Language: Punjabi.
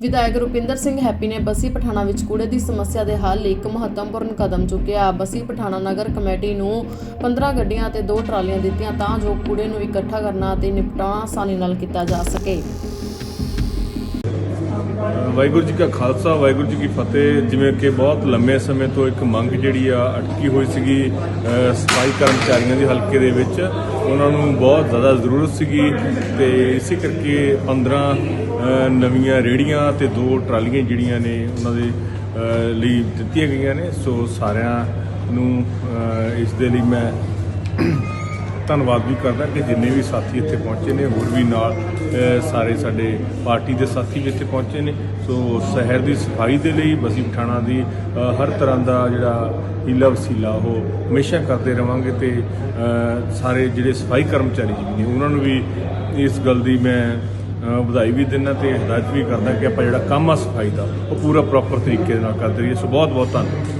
ਵਿਧਾਇਕ ਰੁਪਿੰਦਰ ਸਿੰਘ ਹੈਪੀ ਨੇ ਬਸੀ ਪਠਾਣਾ ਵਿੱਚ ਕੂੜੇ ਦੀ ਸਮੱਸਿਆ ਦੇ ਹੱਲ ਲਈ ਇੱਕ ਮਹੱਤਵਪੂਰਨ ਕਦਮ ਚੁੱਕਿਆ। ਬਸੀ ਪਠਾਣਾ ਨਗਰ ਕਮੇਟੀ ਨੂੰ 15 ਗੱਡੀਆਂ ਅਤੇ ਦੋ ਟਰਾਲੀਆਂ ਦਿੱਤੀਆਂ ਤਾਂ ਜੋ ਕੂੜੇ ਨੂੰ ਇਕੱਠਾ ਕਰਨਾ ਅਤੇ ਨਿਪਟਾਉਣਾ ਆਸਾਨੀ ਨਾਲ ਕੀਤਾ ਜਾ ਸਕੇ। ਵਾਹਿਗੁਰੂ ਜੀ ਕਾ ਖਾਲਸਾ, ਵਾਹਿਗੁਰੂ ਜੀ ਕੀ ਫਤਿਹ। ਜਿਵੇਂ ਕਿ ਬਹੁਤ ਲੰਮੇ ਸਮੇਂ ਤੋਂ ਇੱਕ ਮੰਗ ਜਿਹੜੀ ਆ ਅਟਕੀ ਹੋਈ ਸੀਗੀ ਸਫ਼ਾਈ ਕਰਮਚਾਰੀਆਂ ਦੀ ਹਲਕੇ ਦੇ ਵਿੱਚ। ਉਹਨਾਂ ਨੂੰ ਬਹੁਤ ਜ਼ਿਆਦਾ ਜ਼ਰੂਰਤ ਸੀਗੀ ਤੇ ਇਸੇ ਕਰਕੇ 15 ਨਵੀਆਂ ਰੇੜੀਆਂ ਤੇ ਦੋ ਟਰਾਲੀਆਂ ਜਿਹੜੀਆਂ ਨੇ ਉਹਨਾਂ ਦੇ ਲਈ ਦਿੱਤੀਆਂ ਗਈਆਂ ਨੇ। ਸੋ ਸਾਰਿਆਂ ਨੂੰ ਇਸ ਦੇ ਲਈ ਮੈਂ ਧੰਨਵਾਦ ਵੀ ਕਰਦਾ ਕਿ ਜਿੰਨੇ ਵੀ ਸਾਥੀ ਇੱਥੇ ਪਹੁੰਚੇ ਨੇ, ਹੋਰ ਵੀ ਨਾਲ ਸਾਰੇ ਸਾਡੇ ਪਾਰਟੀ ਦੇ ਸਾਥੀ ਵੀ ਇੱਥੇ ਪਹੁੰਚੇ ਨੇ। ਸੋ ਸ਼ਹਿਰ ਦੀ ਸਫ਼ਾਈ ਦੇ ਲਈ ਬਸੀ ਪਠਾਣਾ ਦੀ ਹਰ ਤਰ੍ਹਾਂ ਦਾ ਜਿਹੜਾ ਹੀਲਾ ਵਸੀਲਾ, ਉਹ ਹਮੇਸ਼ਾ ਕਰਦੇ ਰਵਾਂਗੇ ਤੇ ਸਾਰੇ ਜਿਹੜੇ ਸਫ਼ਾਈ ਕਰਮਚਾਰੀ ਜੀ ਨੇ, ਉਹਨਾਂ ਨੂੰ ਵੀ ਇਸ ਗੱਲ ਦੀ ਮੈਂ ਵਧਾਈ ਵੀ ਦਿੰਦਾ ਤੇ ਹਦਾਇਤ ਵੀ ਕਰਦਾ ਕਿ ਆਪਾਂ ਜਿਹੜਾ ਕੰਮ ਆ ਸਫ਼ਾਈ ਦਾ, ਉਹ ਪੂਰਾ ਪ੍ਰੋਪਰ ਤਰੀਕੇ ਨਾਲ ਕਰਦੇ ਰਹੀਏ। ਸੋ ਬਹੁਤ ਬਹੁਤ ਧੰਨਵਾਦ।